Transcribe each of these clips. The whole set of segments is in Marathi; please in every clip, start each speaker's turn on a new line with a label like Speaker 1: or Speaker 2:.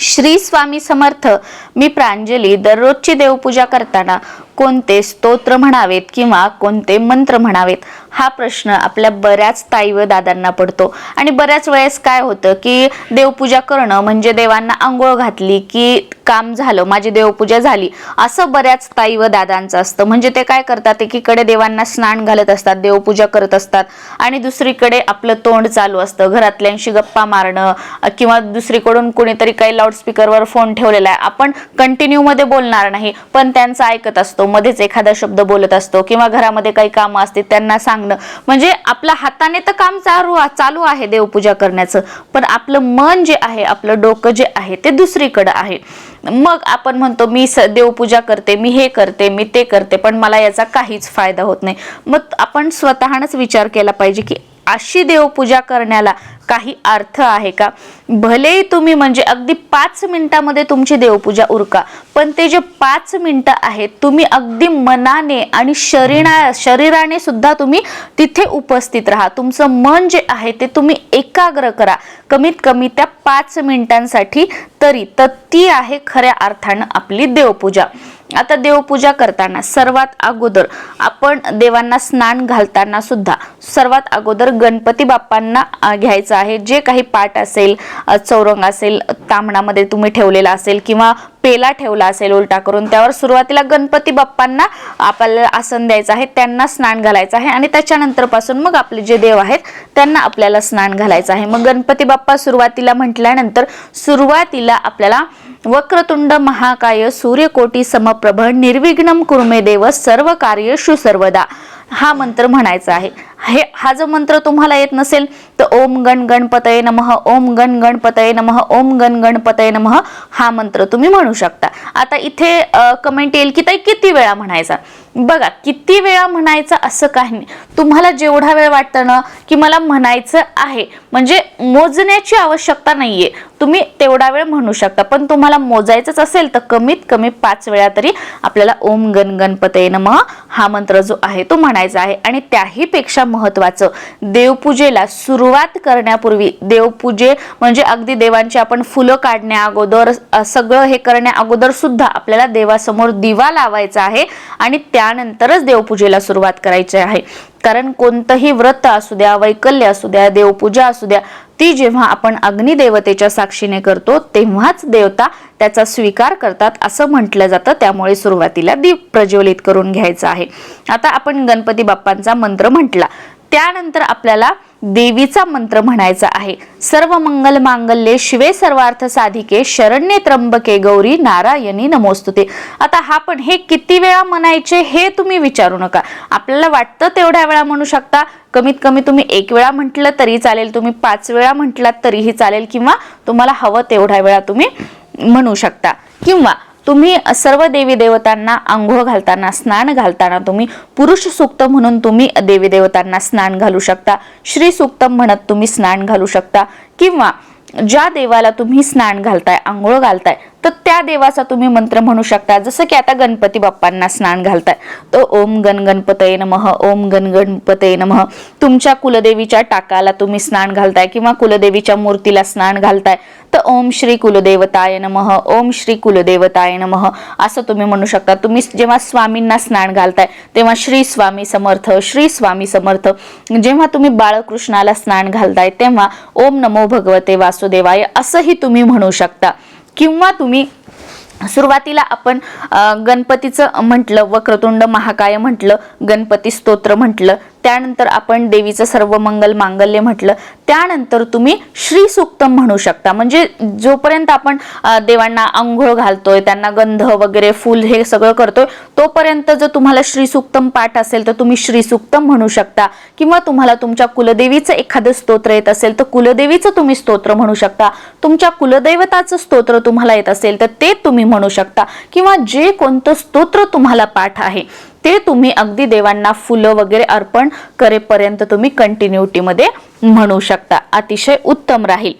Speaker 1: श्री स्वामी समर्थ. मी प्रांजली दररोजची देवपूजा करताना कोणते स्तोत्र म्हणावेत किंवा कोणते मंत्र म्हणावेत? हा प्रश्न आपल्या बऱ्याच ताई व दादांना पडतो. आणि बऱ्याच वेळेस काय होतं की देवपूजा करणं म्हणजे देवांना आंघोळ घातली की काम झालं माझी देवपूजा झाली असं बऱ्याच ताई व दादांचं असतं. म्हणजे ते काय करतात? एकीकडे देवांना स्नान घालत असतात देवपूजा करत असतात आणि दुसरीकडे आपलं तोंड चालू असतं. घरातल्यांशी गप्पा मारणं किंवा दुसरीकडून कोणीतरी काही लाऊडस्पीकरवर फोन ठेवलेला आहे. आपण कंटिन्यू मध्ये बोलणार नाही पण त्यांचं ऐकत असतो. मध्येच एखादा शब्द बोलत असतो किंवा घरामध्ये काही कामं असते त्यांना सांगणं. म्हणजे आपल्या हाताने तर काम चालू चालू आहे देवपूजा करण्याचं. पण आपलं मन जे आहे आपलं डोकं जे आहे ते दुसरीकडं आहे. मग आपण म्हणतो मी स देवपूजा करते मी हे करते मी ते करते पण मला याचा काहीच फायदा होत नाही. मग आपण स्वतःनच विचार केला पाहिजे की अशी देवपूजा करण्याला काही अर्थ आहे का? भलेही तुम्ही म्हणजे अगदी पाच मिनिटामध्ये तुमची देवपूजा उरका पण ते जे पाच मिनिटं आहेत तुम्ही अगदी मनाने आणि शरीरा शरीराने सुद्धा तुम्ही तिथे उपस्थित राहा. तुमचं मन जे आहे ते तुम्ही एकाग्र करा. कमीत कमी त्या पाच मिनिटांसाठी तरी तर ती आहे खऱ्या अर्थानं आपली देवपूजा. आता देवपूजा करताना सर्वात अगोदर आपण देवांना स्नान घालताना सुद्धा सर्वात अगोदर गणपती बाप्पांना घ्यायचं आहे. जे काही पाठ असेल चौरंग असेल तांबणामध्ये तुम्ही ठेवलेला असेल किंवा पेला ठेवला असेल उलटा करून त्यावर सुरुवातीला गणपती बाप्पांना आपल्याला आसन द्यायचं आहे त्यांना स्नान घालायचं आहे आणि त्याच्यानंतरपासून मग आपले जे देव आहेत त्यांना आपल्याला स्नान घालायचं आहे. मग गणपती बाप्पा सुरुवातीला म्हटल्यानंतर सुरुवातीला आपल्याला वक्रतुंड महाकाय सूर्यकोटी समप्रभ निर्विघ्नम कुर्मे देव सर्व कार्यशु सर्वदा. हा मंत्र म्हणायचा आहे. हे हा जो मंत्र तुम्हाला येत नसेल तर ओम गण गणपतये नमः ओम गण गणपतये नमः ओम गण गणपतये नमः हा मंत्र तुम्ही म्हणू शकता. आता इथे कमेंट येईल की ताई किती वेळा म्हणायचा? बघा किती वेळा म्हणायचं असं काही नाही. तुम्हाला जेवढा वेळ वाटतं ना की मला म्हणायचं आहे म्हणजे मोजण्याची आवश्यकता नाहीये. तुम्ही तेवढा वेळ म्हणू शकता. पण तुम्हाला मोजायचंच असेल तर कमीत कमी पाच वेळा तरी आपल्याला ओम गण गणपतये नमः हा मंत्र जो आहे तो म्हणायचा आहे. आणि त्याही पेक्षा महत्वाचं. देवपूजेला सुरुवात करण्यापूर्वी देवपूजे म्हणजे अगदी देवांची आपण फुलं काढण्या अगोदर सगळं हे करण्या अगोदर सुद्धा आपल्याला देवासमोर दिवा लावायचा आहे आणि त्यानंतरच देवपूजेला सुरुवात करायची आहे. कारण कोणतंही व्रत असू द्या वैकल्य असू द्या देवपूजा असू द्या ती जेव्हा आपण अग्निदेवतेच्या साक्षीने करतो तेव्हाच देवता त्याचा स्वीकार करतात असं म्हटलं जातं. त्यामुळे सुरुवातीला दीप प्रज्वलित करून घ्यायचं आहे. आता आपण गणपती बाप्पांचा मंत्र म्हटला. त्यानंतर आपल्याला देवीचा मंत्र म्हणायचा आहे. सर्व मंगल मांगल्ये शिवे सर्वार्थ साधिके शरण्ये त्र्यंबके गौरी नारायणी नमोस्तुते. आता हा पण हे किती वेळा म्हणायचे हे तुम्ही विचारू नका. आपल्याला वाटतं तेवढ्या वेळा म्हणू शकता. कमीत कमी तुम्ही एक वेळा म्हटलं तरी चालेल तुम्ही पाच वेळा म्हटलात तरीही चालेल किंवा तुम्हाला हवं तेवढ्या वेळा तुम्ही म्हणू शकता. किंवा तुम्ही सर्व देवी देवतांना आंघोळ घालताना स्नान घालताना तुम्ही पुरुष सूक्त म्हणून तुम्ही देवी देवतांना स्नान घालू शकता. श्री सुक्तम म्हणत तुम्ही स्नान घालू शकता. किंवा ज्या देवाला तुम्ही स्नान घालताय आंघोळ घालताय तर त्या देवाचा तुम्ही मंत्र म्हणू शकता. जसं की आता गणपती बाप्पांना स्नान घालताय. तर ओम गण गणपतये नमः ओम गण गणपतये नमः. तुमच्या कुलदेवीच्या टाकाला तुम्ही स्नान घालताय किंवा कुलदेवीच्या मूर्तीला स्नान घालताय तर ओम श्री कुलदेवताय नमः ओम श्री कुलदेवताय नमः. असं तुम्ही म्हणू शकता. तुम्ही जेव्हा स्वामींना स्नान घालताय तेव्हा श्री स्वामी समर्थ श्री स्वामी समर्थ. जेव्हा तुम्ही बाळकृष्णाला स्नान घालताय तेव्हा ओम नमो भगवते वासुदेवाय असंही तुम्ही म्हणू शकता. किंवा तुम्ही सुरुवातीला आपण गणपतीचं म्हटलं वक्रतुंड महाकाय म्हटलं गणपती स्तोत्र म्हटलं त्यानंतर आपण देवीचं सर्व मंगल मांगल्य म्हटलं त्यानंतर तुम्ही श्री सुक्तम म्हणू शकता. म्हणजे जोपर्यंत आपण देवांना आंघोळ घालतोय त्यांना गंध वगैरे फुल हे सगळं करतोय तोपर्यंत जर तुम्हाला श्रीसूक्तम पाठ असेल तर तुम्ही श्रीसूक्तम म्हणू शकता. किंवा तुम्हाला तुमच्या कुलदेवीचं एखादं स्तोत्र येत असेल तर कुलदेवीचं तुम्ही स्तोत्र म्हणू शकता. तुमच्या कुलदैवताचं स्तोत्र तुम्हाला येत असेल तर ते तुम्ही म्हणू शकता. किंवा जे कोणतं स्तोत्र तुम्हाला पाठ आहे ते तुम्ही अगदी देवांना फुलं वगैरे अर्पण करेपर्यंत तुम्ही कंटिन्युटीमध्ये म्हणू शकता. अतिशय उत्तम राहील.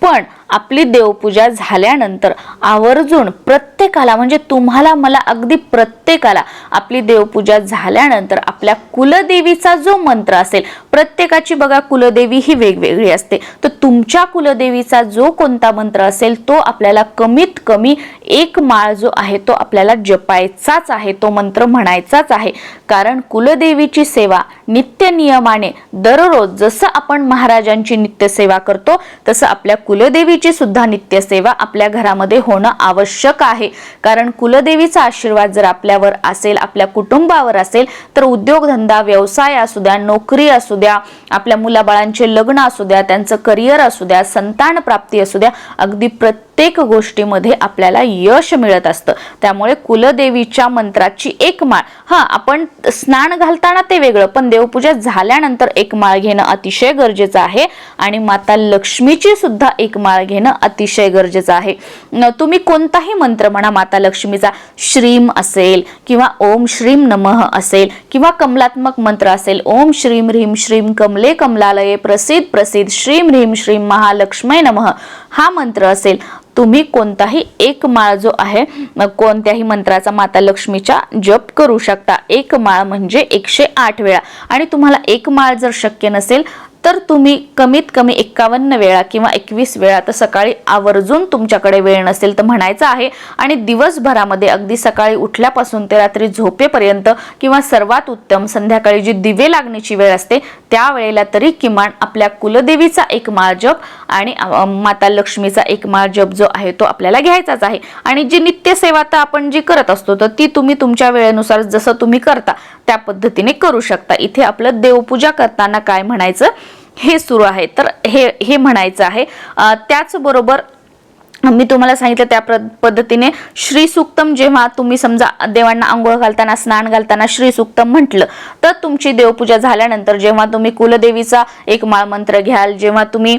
Speaker 1: पण आपली देवपूजा झाल्यानंतर आवर्जून प्रत्येकाला म्हणजे तुम्हाला मला अगदी प्रत्येकाला आपली देवपूजा झाल्यानंतर आपल्या कुलदेवीचा जो मंत्र असेल प्रत्येकाची बघा कुलदेवी ही वेगवेगळी असते. तर तुमच्या कुलदेवीचा जो कोणता मंत्र असेल तो आपल्याला कमीत कमी एक माळ जो आहे तो आपल्याला जपायचाच आहे तो मंत्र म्हणायचाच आहे. कारण कुलदेवीची सेवा नित्य नियमाने दररोज जसं आपण महाराजांची नित्यसेवा करतो तसं आपल्या कुलदेवीची सुद्धा नित्य सेवा आपल्या घरामध्ये होणं आवश्यक आहे. कारण कुलदेवीचा आशीर्वाद जर आपल्यावर असेल आपल्या कुटुंबावर असेल तर उद्योगधंदा व्यवसाय असू द्या नोकरी असू द्या आपल्या मुलाबाळांचे लग्न असू द्या त्यांचं करिअर असू द्या संतान प्राप्ती असू द्या अगदी प्रत्येक प्रत्येक गोष्टीमध्ये आपल्याला यश मिळत असतं. त्यामुळे कुलदेवीच्या मंत्राची एक माळ. हा आपण स्नान घालताना ते वेगळं पण देवपूजा झाल्यानंतर एक माळ घेणं अतिशय गरजेचं आहे आणि माता लक्ष्मीची सुद्धा एक माळ घेणं अतिशय गरजेचं आहे. तुम्ही कोणताही मंत्र म्हणा माता लक्ष्मीचा श्रीम असेल किंवा ओम श्रीम नमः असेल किंवा कमलात्मक मंत्र असेल ओम श्रीम ह्रीम श्रीम कमले कमलालये प्रसिद्ध प्रसिद्ध श्रीम ह्रीम श्रीम महालक्ष्मी नमः हा मंत्र असेल तुम्ही कोणताही एक माळ जो आहे कोणत्याही मंत्राचा माता लक्ष्मीच्या जप करू शकता. एक माळ म्हणजे एकशे आठ वेळा. आणि तुम्हाला एक माळ जर शक्य नसेल तर तुम्ही कमीत कमी एक्कावन्न वेळा किंवा एकवीस वेळा तर सकाळी आवर्जून तुमच्याकडे वेळ नसेल तर म्हणायचं आहे. आणि दिवसभरामध्ये अगदी सकाळी उठल्यापासून ते रात्री झोपेपर्यंत किंवा सर्वात उत्तम संध्याकाळी जी दिवे लागण्याची वेळ असते त्या वेळेला तरी किमान आपल्या कुलदेवीचा एक माळ जप आणि माता लक्ष्मीचा एक माळ जप जो आहे तो आपल्याला घ्यायचाच आहे. आणि जी नित्यसेवा तर आपण जी करत असतो तर ती तुम्ही तुमच्या वेळेनुसार जसं तुम्ही करता त्या पद्धतीने करू शकता. इथे आपलं देवपूजा करताना काय म्हणायचं? हे सुरू आहे. तर हे हे म्हणायचं आहे. त्याचबरोबर मी तुम्हाला सांगितलं त्या पद्धतीने श्री सुक्तम जेव्हा तुम्ही समजा देवांना आंघोळ घालताना स्नान घालताना श्री सुक्तम म्हटलं तर तुमची देवपूजा झाल्यानंतर जेव्हा तुम्ही कुलदेवीचा एक माळमंत्र घ्याल जेव्हा तुम्ही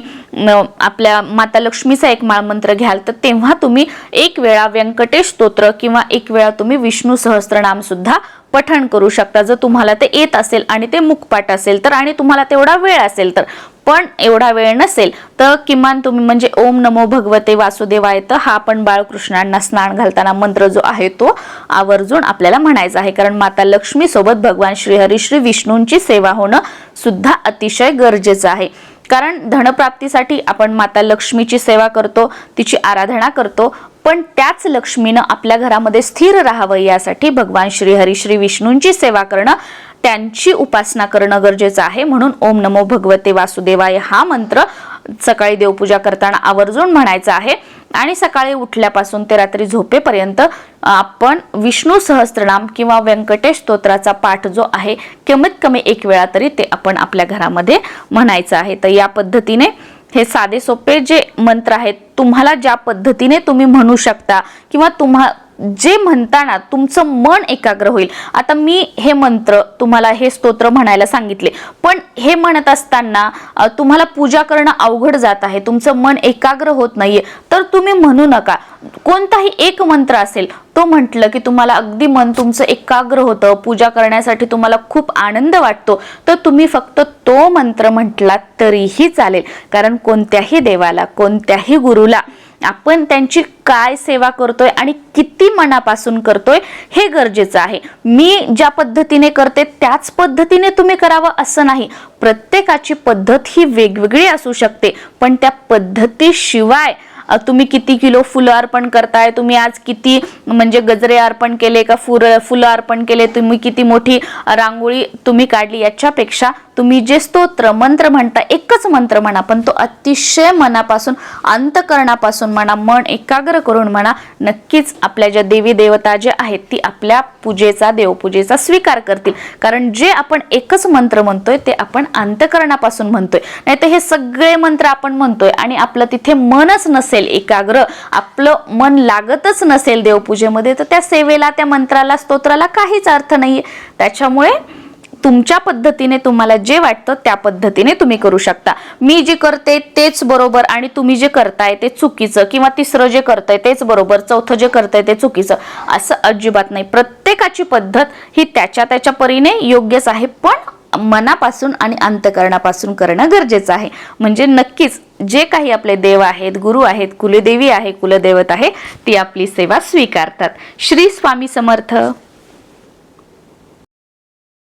Speaker 1: आपल्या माता लक्ष्मीचा एक माळमंत्र घ्याल तर तेव्हा तुम्ही एक वेळा व्यंकटेश स्तोत्र किंवा एक वेळा तुम्ही विष्णू सहस्त्रनाम सुद्धा पठण करू शकता. जर तुम्हाला ते येत असेल आणि ते मुखपाठ असेल तर आणि तुम्हाला तेवढा वेळ असेल तर. पण एवढा वेळ नसेल तर किमान तुम्ही म्हणजे ओम नमो भगवते वासुदेवाय तर हा आपण बाळकृष्णांना स्नान घालताना मंत्र जो आहे तो आवर्जून आपल्याला म्हणायचा आहे. कारण माता लक्ष्मी सोबत भगवान श्रीहरी श्री विष्णूंची सेवा होणं सुद्धा अतिशय गरजेचं आहे. कारण धनप्राप्तीसाठी आपण माता लक्ष्मीची सेवा करतो तिची आराधना करतो पण त्याच लक्ष्मीनं आपल्या घरामध्ये स्थिर राहावं यासाठी भगवान श्री श्री विष्णूंची सेवा करणं त्यांची उपासना करणं गरजेचं आहे. म्हणून ओम नमो भगवते वासुदेवाय हा मंत्र सकाळी देवपूजा करताना आवर्जून म्हणायचा आहे. आणि सकाळी उठल्यापासून ते रात्री झोपेपर्यंत आपण विष्णू सहस्त्रनाम किंवा व्यंकटेश स्तोत्राचा पाठ जो आहे कमीत कमी एक वेळा तरी ते आपण आपल्या घरामध्ये म्हणायचं आहे. तर या पद्धतीने हे साधे सोपे जे मंत्र आहेत तुम्हाला ज्या पद्धतीने तुम्ही म्हणू शकता किंवा तुम्हा जे म्हणताना तुमचं मन एकाग्र होईल. आता मी हे मंत्र तुम्हाला हे स्तोत्र म्हणायला सांगितले. पण हे म्हणत असताना तुम्हाला पूजा करणं अवघड जात आहे. तुमचं मन एकाग्र होत नाहीये. तर तुम्ही म्हणू नका. कोणताही एक मंत्र असेल तो म्हटलं की तुम्हाला अगदी मन तुमचं एकाग्र होतं. पूजा करण्यासाठी तुम्हाला खूप आनंद वाटतो. तर तुम्ही फक्त तो मंत्र म्हटलात तरीही चालेल. कारण कोणत्याही देवाला कोणत्याही गुरुला आपण त्यांची काय सेवा करतोय आणि किती मनापासून करतोय हे गरजेचं आहे. मी ज्या पद्धतीने करते त्याच पद्धतीने तुम्ही करावं असं नाही. प्रत्येकाची पद्धत ही वेगवेगळी असू शकते पण त्या पद्धतीशिवाय तुम्ही किती किलो फुलं अर्पण करताय तुम्ही आज किती म्हणजे गजरे अर्पण केले का फुर फुलं अर्पण केले तुम्ही किती मोठी रांगोळी तुम्ही काढली याच्यापेक्षा तुम्ही जे स्तोत्र मंत्र म्हणता एकच मंत्र म्हणा पण तो अतिशय मनापासून अंतकरणापासून म्हणा मन एकाग्र करून म्हणा नक्कीच आपल्या ज्या देवी देवता जे आहेत ती आपल्या पूजेचा देवपूजेचा स्वीकार करतील. कारण जे आपण एकच मंत्र म्हणतोय ते आपण अंतकरणापासून म्हणतोय. नाही तर हे सगळे मंत्र आपण म्हणतोय आणि आपलं तिथे मनच नसेल एकाग्र आपलं मन लागतच नसेल देवपूजेमध्ये तर त्या सेवेला त्या मंत्राला स्तोत्राला काहीच अर्थ नाहीये. त्याच्यामुळे तुमच्या पद्धतीने तुम्हाला जे वाटतं त्या पद्धतीने तुम्ही करू शकता. मी जे करते तेच बरोबर आणि तुम्ही जे करताय ते चुकीचं किंवा तिसरं जे करताय तेच बरोबर चौथं जे करताय ते चुकीचं असं अजिबात नाही. प्रत्येकाची पद्धत ही त्याच्या त्याच्या परीने योग्यच आहे पण मनापासून आणि अंतकरणापासून करणं गरजेचं आहे. म्हणजे नक्कीच जे काही आपले देव आहेत गुरु आहेत कुलदेवी आहे कुलदैवत आहे ती आपली सेवा स्वीकारतात. श्री स्वामी समर्थ.